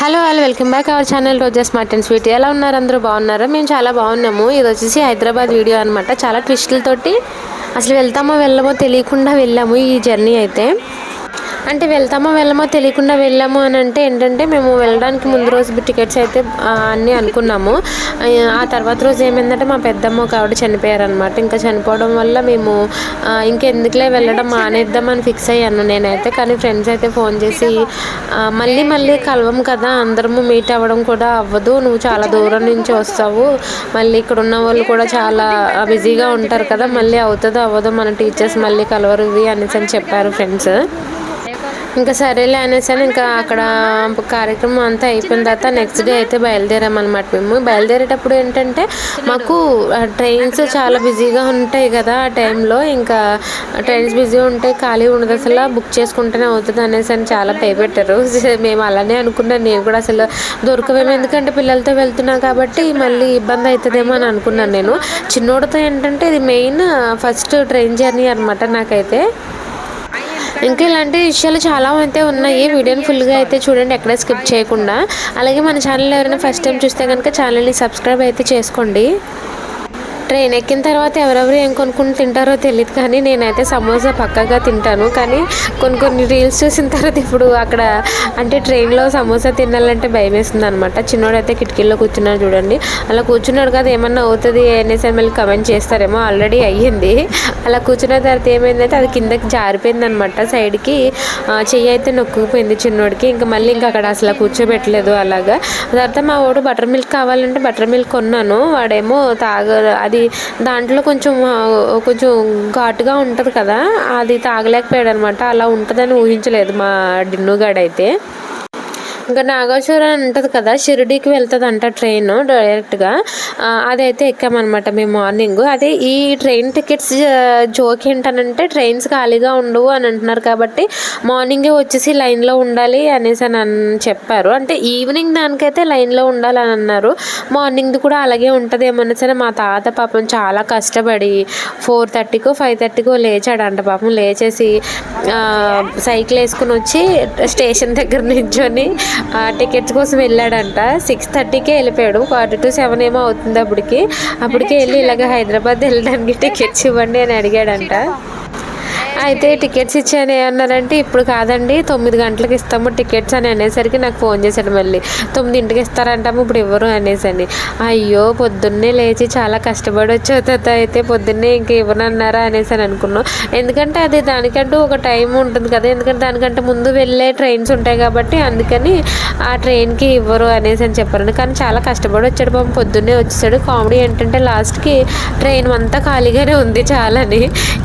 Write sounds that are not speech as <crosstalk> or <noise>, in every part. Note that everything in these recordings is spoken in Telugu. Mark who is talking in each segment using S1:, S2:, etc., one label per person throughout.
S1: Hello hello welcome back our channel Roja smart and sweet. ఎలా ఉన్నారు అందరూ? బాగున్నారా? మేము చాలా బాగున్నాము. ఇది వచ్చేసి హైదరాబాద్ వీడియో అనమాట చాలా ట్విస్టులతోటి అసలు వెళ్తామో వెళ్ళమో తెలియకుండా వెళ్ళాము ఈ జర్నీ అయితే. అంటే వెళ్తామో వెళ్ళమో తెలియకుండా వెళ్ళాము అని అంటే ఏంటంటే మేము వెళ్ళడానికి ముందు రోజు టికెట్స్ అయితే అన్నీ అనుకున్నాము. ఆ, తర్వాత రోజు ఏమైందంటే మా పెద్దమ్మ ఒక ఆవిడ చనిపోయారనమాట ఇంకా చనిపోవడం వల్ల మేము ఇంకెందుకులే వెళ్ళడం మానేద్దామని ఫిక్స్ అయ్యాను నేనైతే. కానీ ఫ్రెండ్స్ అయితే ఫోన్ చేసి మళ్ళీ మళ్ళీ కలవం కదా అందరము మీట్ అవ్వడం కూడా అవ్వదు. నువ్వు చాలా దూరం నుంచి వస్తావు. మళ్ళీ ఇక్కడ ఉన్న వాళ్ళు కూడా చాలా బిజీగా ఉంటారు కదా మళ్ళీ అవుతుందో అవ్వదో మన టీచర్స్ మళ్ళీ కలవరు అనేసి అని చెప్పారు ఫ్రెండ్స్ ఇంకా సరేలే అనేసి ఇంకా అక్కడ కార్యక్రమం అంతా అయిపోయిన తర్వాత నెక్స్ట్ డే అయితే బయలుదేరామన్నమాట మేము. బయలుదేరేటప్పుడు ఏంటంటే మాకు ట్రైన్స్ చాలా బిజీగా ఉంటాయి కదా ఆ టైంలో ఇంకా ట్రైన్స్ బిజీ ఉంటాయి ఖాళీ ఉండదు అసలు. బుక్ చేసుకుంటేనే అవుతుంది అనేసి అని చాలా భయపెట్టారు. <laughs> మేము అలానే అనుకున్నాను నేను కూడా అసలు దొరకవేమో. ఎందుకంటే పిల్లలతో వెళ్తున్నాం కాబట్టి మళ్ళీ ఇబ్బంది అవుతుందేమో అని అనుకున్నాను నేను. చిన్నోడితో ఏంటంటే ఇది మెయిన్ ఫస్ట్ ట్రైన్ జర్నీ అనమాట నాకైతే. ఇంకా ఇలాంటి విషయాలు చాలా అయితే ఉన్నాయి. వీడియోని ఫుల్గా అయితే చూడండి ఎక్కడ స్కిప్ చేయకుండా. అలాగే మన ఛానల్ ఎవరైనా ఫస్ట్ టైం చూస్తే కనుక ఛానల్ని సబ్స్క్రైబ్ అయితే చేసుకోండి. ట్రైన్ ఎక్కిన తర్వాత ఎవరెవరు ఏం కొనుక్కుని తింటారో తెలియదు కానీ నేనైతే సమోసా పక్కగా తింటాను. కానీ కొన్ని కొన్ని రీల్స్ చూసిన తర్వాత ఇప్పుడు అక్కడ అంటే ట్రైన్లో సమోసా తినాలంటే భయం వేస్తుంది అనమాట చిన్నోడైతే కిటికీలో కూర్చున్నాడు చూడండి. అలా కూర్చున్నాడు కదా ఏమన్నా అవుతుంది అనేసి మళ్ళీ కమెంట్ చేస్తారేమో ఆల్రెడీ అయ్యింది. అలా కూర్చున్న తర్వాత ఏమైందంటే అది కిందకి జారిపోయింది అనమాట సైడ్కి చెయ్యి అయితే నొక్కుపోయింది చిన్నోడికి. ఇంకా మళ్ళీ ఇంకా అక్కడ అసలు కూర్చోబెట్టలేదు అలాగా. తర్వాత మా వాడు బటర్ మిల్క్ కావాలంటే బటర్ మిల్క్ కొన్నాను. వాడేమో తాగ అది దాంట్లో కొంచెం కొంచెం ఘాటుగా ఉంటుంది కదా అది తాగలేకపోయాడు అనమాట అలా ఉంటుందని ఊహించలేదు మా డిన్నుగాడైతే. ఇంకా నాగార్జున అని ఉంటుంది కదా షిరిడీకి వెళ్తుంది అంట ట్రైన్ డైరెక్ట్గా. అదైతే ఎక్కామన్నమాట మేము మార్నింగ్. అదే ఈ ట్రైన్ టికెట్స్ జోక్ ఏంటనంటే ట్రైన్స్ ఖాళీగా ఉండవు అని అంటున్నారు కాబట్టి మార్నింగే వచ్చేసి లైన్లో ఉండాలి అనేసి అని చెప్పారు. అంటే ఈవినింగ్ దానికైతే లైన్లో ఉండాలి అని అన్నారు. మార్నింగ్ది కూడా అలాగే ఉంటుంది ఏమన్నా సరే మా తాత పాపం చాలా కష్టపడి ఫోర్ థర్టీకో ఫైవ్ థర్టీకో లేచాడంట పాపం. లేచేసి సైకిల్ వేసుకుని వచ్చి స్టేషన్ దగ్గర నించొని టికెట్స్ కోసం వెళ్ళాడంట. సిక్స్ థర్టీకే వెళ్ళిపోయాడు. క్వార్టర్ టు సెవెన్ ఏమో అవుతుంది అప్పటికి. అప్పటికే వెళ్ళి ఇలాగ హైదరాబాద్ వెళ్ళడానికి టికెట్స్ ఇవ్వండి అని అడిగాడంట. అయితే టికెట్స్ ఇచ్చాను ఏమన్నారంటే ఇప్పుడు కాదండి తొమ్మిది గంటలకు ఇస్తాము టికెట్స్ అని అనేసరికి నాకు ఫోన్ చేశాడు మళ్ళీ. తొమ్మిదింటికి ఇస్తారంటాము ఇప్పుడు ఇవ్వరు అనేసి అని అయ్యో పొద్దున్నే లేచి చాలా కష్టపడి వచ్చావు తాత అయితే పొద్దున్నే ఇంక ఇవ్వనన్నారా అనేసి అని అనుకున్నాం. ఎందుకంటే అది దానికంటూ ఒక టైం ఉంటుంది కదా ఎందుకంటే దానికంటే ముందు వెళ్ళే ట్రైన్స్ ఉంటాయి కాబట్టి అందుకని ఆ ట్రైన్కి ఇవ్వరు అనేసి అని చెప్పారు కానీ చాలా కష్టపడి వచ్చాడు పాపం పొద్దున్నే వచ్చేసాడు. కామెడీ ఏంటంటే లాస్ట్కి ట్రైన్ అంతా ఖాళీగానే ఉంది చాలని.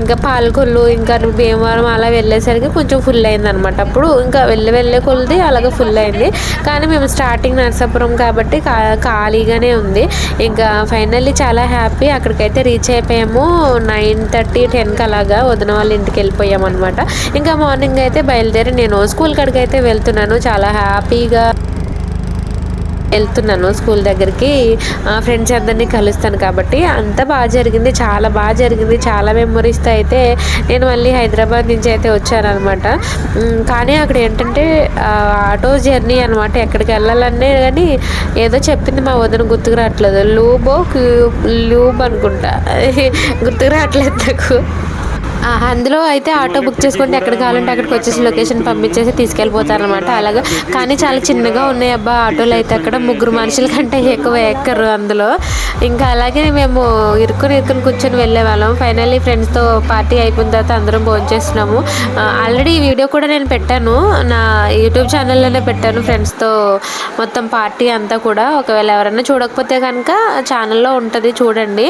S1: ఇంకా పాలకొల్లు ఇంకా భీమవరం అలా వెళ్ళేసరికి కొంచెం ఫుల్ అయింది అనమాట అప్పుడు ఇంకా వెళ్ళి వెళ్ళే కొలిది అలాగే ఫుల్ అయింది. కానీ మేము స్టార్టింగ్ నరసాపురం కాబట్టి ఖాళీగానే ఉంది. ఇంకా ఫైనల్లీ చాలా హ్యాపీ అక్కడికైతే రీచ్ అయిపోయాము. నైన్ థర్టీ టెన్కి అలాగా వదిన వాళ్ళ ఇంటికి వెళ్ళిపోయాం అనమాట ఇంకా మార్నింగ్ అయితే బయలుదేరి నేను స్కూల్ కాడికి అయితే వెళ్తున్నాను. చాలా హ్యాపీగా వెళ్తున్నాను స్కూల్ దగ్గరికి. ఫ్రెండ్స్ అందరినీ కలుస్తాను కాబట్టి అంతా బాగా జరిగింది. చాలా బాగా జరిగింది. చాలా మెమొరీస్తో అయితే నేను మళ్ళీ హైదరాబాద్ నుంచి అయితే వచ్చానమాట కానీ అక్కడ ఏంటంటే ఆటో జర్నీ అనమాట ఎక్కడికి వెళ్ళాలనే కానీ ఏదో చెప్పింది మా వదిన గుర్తుకు రావట్లేదు. లూబో క్యూబ్ లూబ్ అనుకుంటా. <laughs> గుర్తుకు రావట్లేదు నాకు. అందులో అయితే ఆటో బుక్ చేసుకుంటే ఎక్కడ కావాలంటే అక్కడికి వచ్చేసి లొకేషన్ పంపించేసి తీసుకెళ్ళిపోతారనమాట అలాగా కానీ చాలా చిన్నగా ఉన్నాయి అబ్బా ఆటోలు అయితే అక్కడ. ముగ్గురు మనుషుల కంటే ఎక్కువ ఎక్కరు అందులో. ఇంకా అలాగే మేము ఇరుక్కుని ఇరుక్కుని కూర్చొని వెళ్ళే వాళ్ళం ఫైనల్లీ ఫ్రెండ్స్తో పార్టీ అయిపోయిన తర్వాత అందరం భోంచేస్తున్నాము ఆల్రెడీ ఈ వీడియో కూడా నేను పెట్టాను. నా యూట్యూబ్ ఛానల్లోనే పెట్టాను ఫ్రెండ్స్తో మొత్తం పార్టీ అంతా కూడా. ఒకవేళ ఎవరైనా చూడకపోతే కనుక ఛానల్లో ఉంటుంది చూడండి.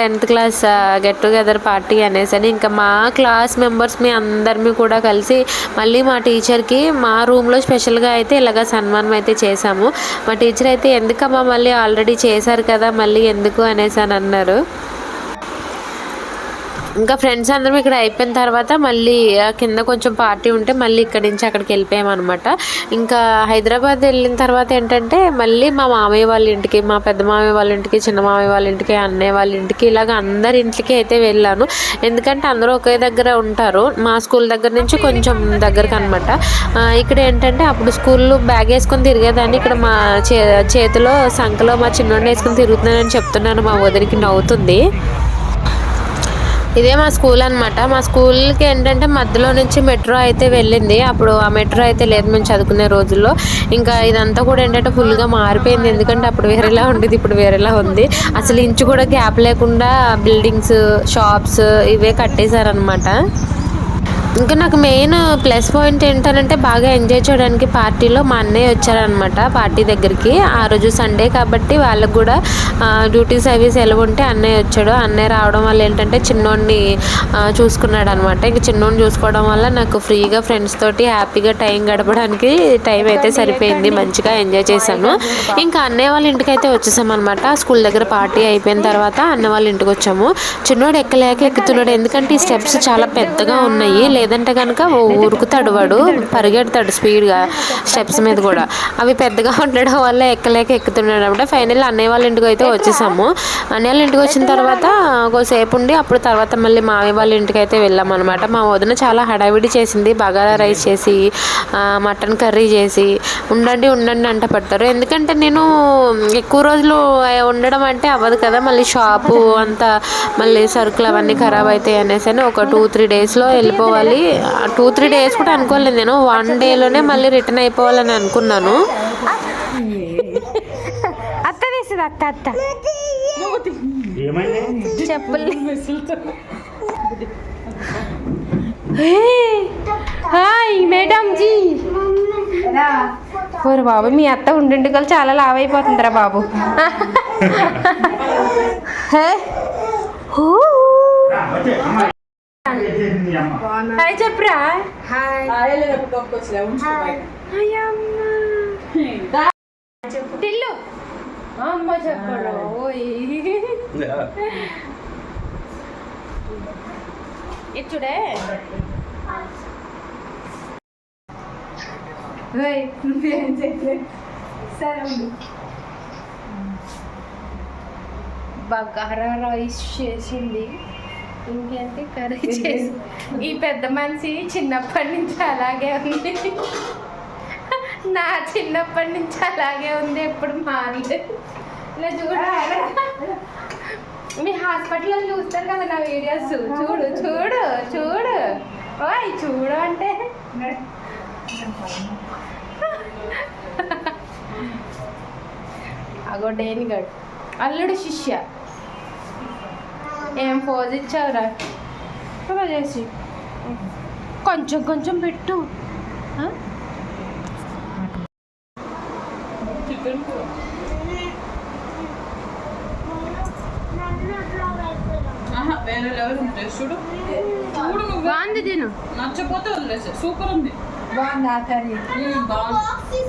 S1: Tenth class get together party అనేసి అని ఇంకా మా క్లాస్ మెంబర్స్ మీ అందరిమి కూడా కలిసి మళ్ళీ మా టీచర్కి మా రూమ్లో స్పెషల్గా అయితే ఇలాగ సన్మానం అయితే చేశాము. మా టీచర్ అయితే ఎందుకమ్మా మళ్ళీ ఆల్రెడీ చేశారు కదా మళ్ళీ ఎందుకు అనేసి అని అన్నారు. ఇంకా ఫ్రెండ్స్ అందరం ఇక్కడ అయిపోయిన తర్వాత మళ్ళీ ఆ కింద కొంచెం పార్టీ ఉంటే మళ్ళీ ఇక్కడ నుంచి అక్కడికి వెళ్ళిపోయామన్నమాట. ఇంకా హైదరాబాద్ వెళ్ళిన తర్వాత ఏంటంటే మళ్ళీ మా మామయ్య వాళ్ళ ఇంటికి మా పెద్ద మామయ్య వాళ్ళ ఇంటికి చిన్న మామయ్య వాళ్ళ ఇంటికి అన్నయ్య వాళ్ళ ఇంటికి ఇలాగ అందరి ఇంటికి అయితే వెళ్ళాను. ఎందుకంటే అందరూ ఒకే దగ్గర ఉంటారు. మా స్కూల్ దగ్గర నుంచి కొంచెం దగ్గరకు అనమాట ఇక్కడ ఏంటంటే అప్పుడు స్కూల్లో బ్యాగ్ వేసుకొని తిరిగేదాన్ని. ఇక్కడ మా చే చేతిలో సంఖలో మా చిన్నోడిని వేసుకొని తిరుగుతున్నానని చెప్తున్నాను. మా వదిలికి నవ్వుతుంది. ఇదే మా స్కూల్ అనమాట మా స్కూల్కి ఏంటంటే మధ్యలో నుంచి మెట్రో అయితే వెళ్ళింది. అప్పుడు ఆ మెట్రో అయితే లేదు మేము చదువుకునే రోజుల్లో. ఇంకా ఇదంతా కూడా ఏంటంటే ఫుల్గా మారిపోయింది. ఎందుకంటే అప్పుడు వేరేలా ఉండేది ఇప్పుడు వేరేలా ఉంది. అసలు ఇంచు కూడా గ్యాప్ లేకుండా బిల్డింగ్స్ షాప్స్ ఇవే కట్టేశారనమాట ఇంకా నాకు మెయిన్ ప్లస్ పాయింట్ ఏంటంటే బాగా ఎంజాయ్ చేయడానికి పార్టీలో మా అన్నయ్య వచ్చారనమాట పార్టీ దగ్గరికి. ఆ రోజు సండే కాబట్టి వాళ్ళకు కూడా డ్యూటీ సర్వీస్ ఎలా ఉంటే అన్నయ్య వచ్చాడు. అన్నయ్య రావడం వల్ల ఏంటంటే చిన్నోడిని చూసుకున్నాడు అనమాట ఇంకా చిన్నోడిని చూసుకోవడం వల్ల నాకు ఫ్రీగా ఫ్రెండ్స్ తోటి హ్యాపీగా టైం గడపడానికి టైం అయితే సరిపోయింది. మంచిగా ఎంజాయ్ చేశాను. ఇంకా అన్నయ్య వాళ్ళ ఇంటికి అయితే వచ్చేసామన్నమాట స్కూల్ దగ్గర పార్టీ అయిపోయిన తర్వాత అన్న వాళ్ళ ఇంటికి వచ్చాము. చిన్నోడు ఎక్కలేక ఎక్కుతున్నాడు. ఎందుకంటే ఈ స్టెప్స్ చాలా పెద్దగా ఉన్నాయి. లేదంటే కనుక ఉరుకుతాడు వాడు పరిగెడతాడు స్పీడ్గా స్టెప్స్ మీద కూడా. అవి పెద్దగా ఉండడం వల్ల ఎక్కలేక ఎక్కుతున్నాడు అనమాట. ఫైనల్ అన్నయ్య వాళ్ళ ఇంటికి అయితే వచ్చేసాము. అన్నయ్య వాళ్ళ ఇంటికి వచ్చిన తర్వాత ఒకసేపు ఉండి అప్పుడు తర్వాత మళ్ళీ మావి వాళ్ళ ఇంటికి అయితే వెళ్ళాం అనమాట. మా వదిన చాలా హడావిడి చేసింది. బగారా రైస్ చేసి మటన్ కర్రీ చేసి ఉండండి ఉండండి అంట పడతారు. ఎందుకంటే నేను ఎక్కువ రోజులు ఉండడం అంటే అవ్వదు కదా. మళ్ళీ షాపు అంతా మళ్ళీ సరుకులు అవన్నీ ఖరాబ్ అవుతాయి అనేసి అని ఒక టూ త్రీ డేస్లో వెళ్ళిపోవాలి. మళ్ళీ టూ త్రీ డేస్ కూడా అనుకోలేదు నేను. వన్ డేలోనే మళ్ళీ రిటర్న్ అయిపోవాలని అనుకున్నాను.
S2: అత్త తీసింది అత్త అత్త. చెప్పులు. Hi madam ji. ఓరు బాబు మీ అత్త ఉండింటికలు చాలా లావ్ అయిపోతుందిరా బాబు. <laughs> హే. హూ హాయ్ చెప్పురా టిల్లు అమ్మ చెప్పడు ఓయ్ ఇచ్చుడే నువ్వేం చెప్పలేదు సరే బగారా రైస్ చేసింది ఇంకేంటి కర్రీ చేసి? ఈ పెద్ద మనిషి చిన్నప్పటి నుంచి అలాగే ఉంది. నా చిన్నప్పటి నుంచి అలాగే ఉంది ఎప్పుడు మారలేదు ఇలా చూడ. మీ హాస్పిటల్లో చూస్తారు కదా నా వీడియోస్. చూడు చూడు చూడు. ఓయ్ చూడు అంటే. అగో డేనిగడ్. అల్లుడు శిష్య. ఏం పోజ్ ఇచ్చావురా? అలా చేసి. కొంచెం కొంచెం పెట్టు. ఆ?
S3: ఆహా, వేరే లెవెల్ ఉంటుంది చూడు. చూడు నువ్వు.
S2: బాగుంది తిను.
S3: నచ్చపోతే వదిలేసే. సూపర్ ఉంది.
S2: బాగుంది. ఆ కర్రీ
S3: ఉమ్, బాగుంది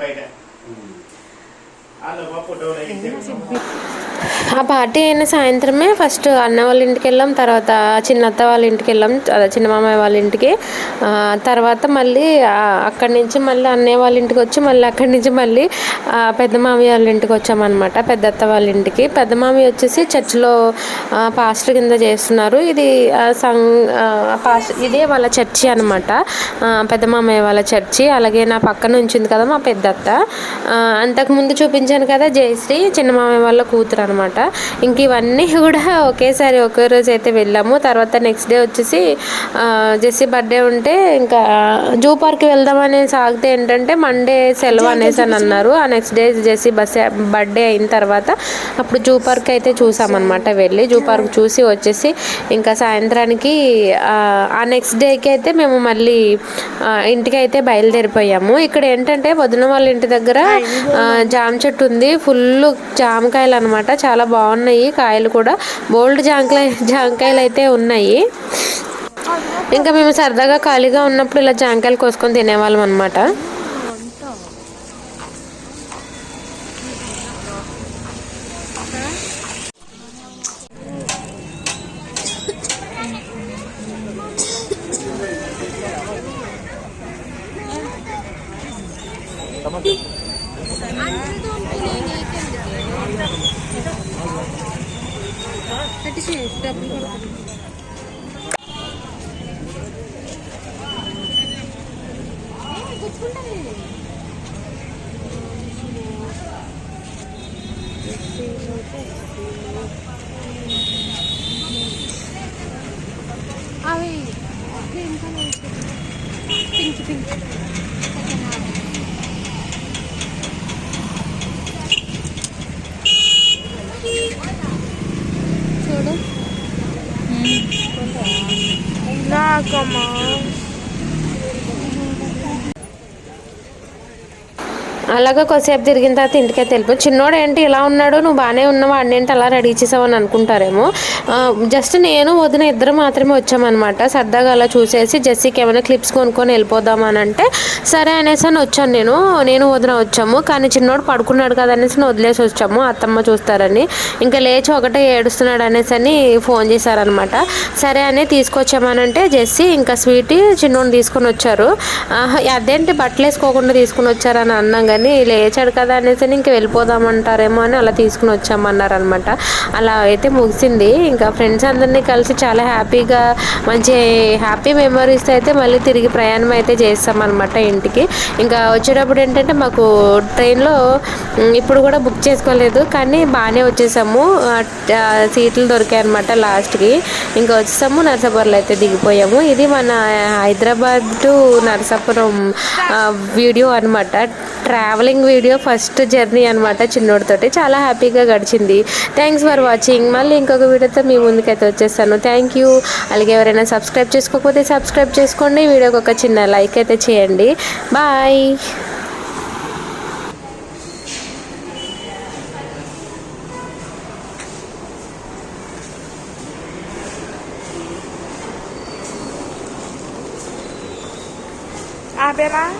S4: బయట వాళ్ళ ఫోటోలు అయితే
S1: ఆ పార్టీ అయిన సాయంత్రమే ఫస్ట్ అన్న వాళ్ళ ఇంటికి వెళ్ళాం తర్వాత చిన్నత్త వాళ్ళ ఇంటికి వెళ్ళాం అదే చిన్న మామయ్య వాళ్ళ ఇంటికి. తర్వాత మళ్ళీ అక్కడి నుంచి మళ్ళీ అన్నయ్య వాళ్ళ ఇంటికి వచ్చి మళ్ళీ అక్కడి నుంచి మళ్ళీ పెద్ద మామయ్య వాళ్ళ ఇంటికి వచ్చామన్నమాట పెద్దత్త వాళ్ళ ఇంటికి. పెద్ద మామయ్య వచ్చేసి చర్చిలో పాస్టర్ కింద చేస్తున్నారు. ఇది సంగ్ సం పాస్టర్ ఇదే వాళ్ళ చర్చి అనమాట పెద్ద మామయ్య వాళ్ళ చర్చి. అలాగే నా పక్కన ఉంచింది కదా మా పెద్దత్త. ఆ, అంతకుముందు చూపించాను కదా జయశ్రీ చిన్న మామయ్య వాళ్ళ కూతురు అనమాట ఇంక ఇవన్నీ కూడా ఒకేసారి ఒకే రోజు అయితే వెళ్ళాము. తర్వాత నెక్స్ట్ డే వచ్చేసి జెస్సీ బర్త్డే ఉంటే ఇంకా జూ పార్క్ వెళ్దామని సాగితే ఏంటంటే మండే సెలవు అనేసి అని అన్నారు. ఆ next day Jessie bus birthday అయిన తర్వాత అప్పుడు జూ పార్క్ అయితే చూసామన్నమాట వెళ్ళి. జూ పార్క్ చూసి వచ్చేసి ఇంకా సాయంత్రానికి ఆ, నెక్స్ట్ డేకి అయితే మేము మళ్ళీ ఇంటికి అయితే బయలుదేరిపోయాము. ఇక్కడ ఏంటంటే వదిన వాళ్ళ ఇంటి దగ్గర జామ చెట్టు ఉంది ఫుల్ జామకాయలు అనమాట చాలా బాగున్నాయి. కాయలు కూడా. బోల్డ్ జామకాయ జామకాయలు అయితే ఉన్నాయి. ఇంకా మేము సరదాగా ఖాళీగా ఉన్నప్పుడు ఇలా జామకాయలు కోసుకొని తినేవాళ్ళం అనమాట
S2: అవి గ్రీన్ కలర్ పింక్ పింక్. 干
S4: 嘛？
S1: అలాగా కొద్దిసేపు తిరిగిన తర్వాత ఇంటికే వెళ్ళిపోయి చిన్నోడు ఏంటి ఇలా ఉన్నాడు? నువ్వు బాగానే ఉన్నావు? అన్నింటి అలా రెడీ చేసావు అని అనుకుంటారేమో జస్ట్ నేను వదిన ఇద్దరు మాత్రమే వచ్చామన్నమాట. సరదాగా అలా చూసేసి జెస్సీకి ఏమైనా క్లిప్స్ కొనుక్కొని వెళ్ళిపోదాం అని అంటే సరే అనేసి అని వచ్చాను నేను. నేను వదిన వచ్చాము. కానీ చిన్నోడు పడుకున్నాడు కదా అనేసి నేను వదిలేసి వచ్చాము. అత్తమ్మ చూస్తారని. ఇంకా లేచి ఒకటే ఏడుస్తున్నాడు అనేసి అని ఫోన్ చేశారనమాట సరే అని తీసుకొచ్చామనంటే జెస్సీ ఇంకా స్వీట్ చిన్నోడిని తీసుకొని వచ్చారు. అదేంటి బట్టలు వేసుకోకుండా తీసుకుని వచ్చారని అన్నాం కానీ లేచాడు కదా అనేసి ఇంక వెళ్ళిపోదాం వెళ్ళిపోదామంటారేమో అని అలా తీసుకుని వచ్చామన్నారు అనమాట అలా అయితే ముగిసింది. ఇంకా ఫ్రెండ్స్ అందరినీ కలిసి చాలా హ్యాపీగా మంచి హ్యాపీ మెమరీస్ అయితే మళ్ళీ తిరిగి ప్రయాణం అయితే చేస్తామన్నమాట ఇంటికి. ఇంకా వచ్చేటప్పుడు ఏంటంటే మాకు ట్రైన్లో ఇప్పుడు కూడా బుక్ చేసుకోలేదు కానీ బాగానే వచ్చేసాము. సీట్లు దొరికాయి అనమాట లాస్ట్కి. ఇంకా వచ్చేసాము నరసాపురంలో అయితే దిగిపోయాము. ఇది మన హైదరాబాద్ టు నరసాపురం వీడియో అనమాట ట్రావెలింగ్ వీడియో ఫస్ట్ జర్నీ అనమాట చిన్నోడితోటి. చాలా హ్యాపీగా గడిచింది. థ్యాంక్స్ ఫర్ వాచింగ్ మళ్ళీ ఇంకొక వీడియోతో మీ ముందుకైతే వచ్చేస్తాను. థ్యాంక్ యూ అలాగే ఎవరైనా సబ్స్క్రైబ్ చేసుకోకపోతే సబ్స్క్రైబ్ చేసుకోండి. వీడియోకి ఒక చిన్న లైక్ అయితే చేయండి. Bye
S4: ópera